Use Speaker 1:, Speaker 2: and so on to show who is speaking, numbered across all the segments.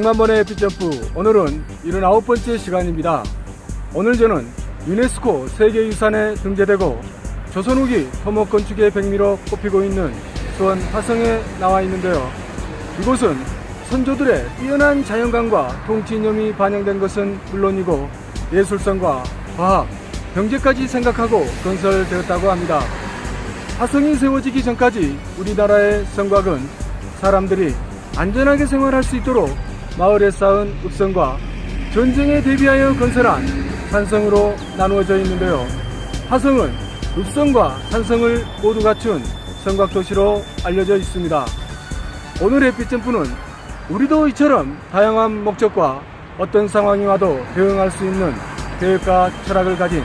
Speaker 1: 100만 번의 빗점프 오늘은 79번째 시간입니다. 오늘 저는 유네스코 세계유산에 등재되고 조선 후기 토목 건축의 백미로 꼽히고 있는 수원 화성에 나와 있는데요. 이곳은 선조들의 뛰어난 자연감과 통치이념이 반영된 것은 물론이고 예술성과 과학, 경제까지 생각하고 건설되었다고 합니다. 화성이 세워지기 전까지 우리나라의 성곽은 사람들이 안전하게 생활할 수 있도록 마을에 쌓은 읍성과 전쟁에 대비하여 건설한 산성으로 나누어져 있는데요. 화성은 읍성과 산성을 모두 갖춘 성곽도시로 알려져 있습니다. 오늘의 빗점프는 우리도 이처럼 다양한 목적과 어떤 상황이 와도 대응할 수 있는 계획과 철학을 가진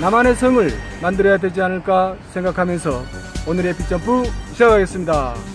Speaker 1: 나만의 성을 만들어야 되지 않을까 생각하면서 오늘의 빗점프 시작하겠습니다.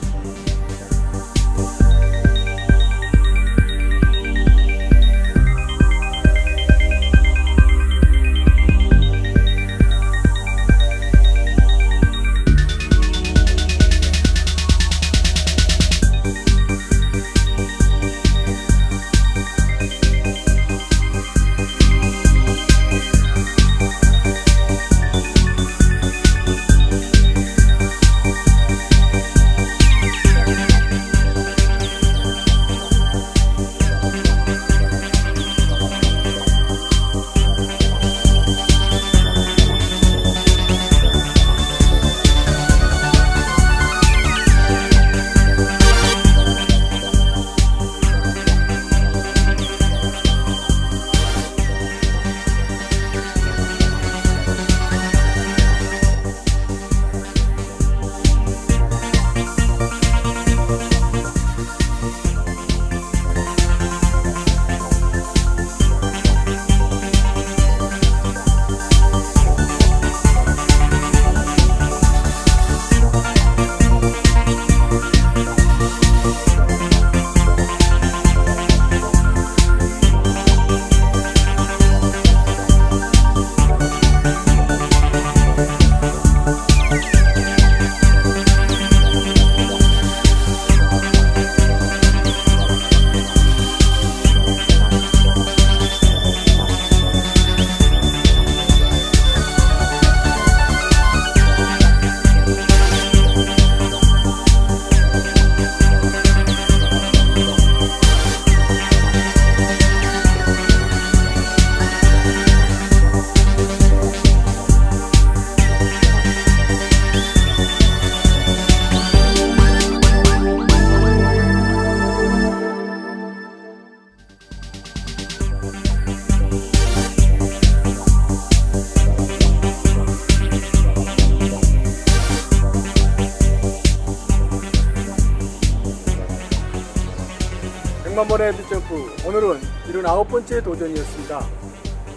Speaker 1: 번의 빗점프 오늘은 79번째 도전이었습니다.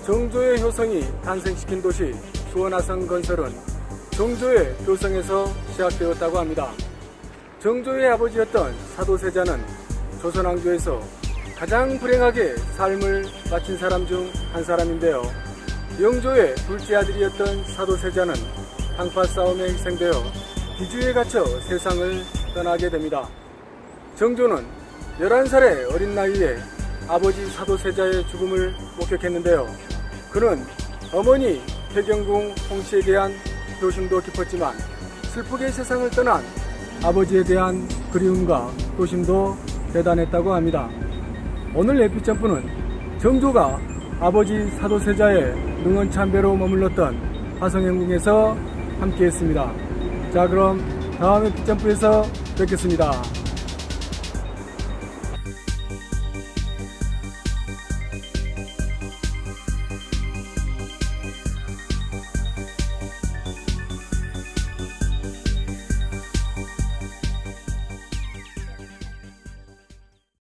Speaker 1: 정조의 효성이 탄생시킨 도시 수원화성 건설은 정조의 교성에서 시작되었다고 합니다. 정조의 아버지였던 사도세자는 조선왕조에서 가장 불행하게 삶을 마친 사람 중 한 사람인데요. 영조의 둘째 아들이었던 사도세자는 항파 싸움에 희생되어 기주에 갇혀 세상을 떠나게 됩니다. 정조는 11살의 어린 나이에 아버지 사도세자의 죽음을 목격했는데요. 그는 어머니 태경궁 홍씨에 대한 교심도 깊었지만 슬프게 세상을 떠난 아버지에 대한 그리움과 교심도 대단했다고 합니다. 오늘 에피점프는 정조가 아버지 사도세자의 능원 참배로 머물렀던 화성행궁에서 함께했습니다. 자 그럼 다음 에피점프에서 뵙겠습니다.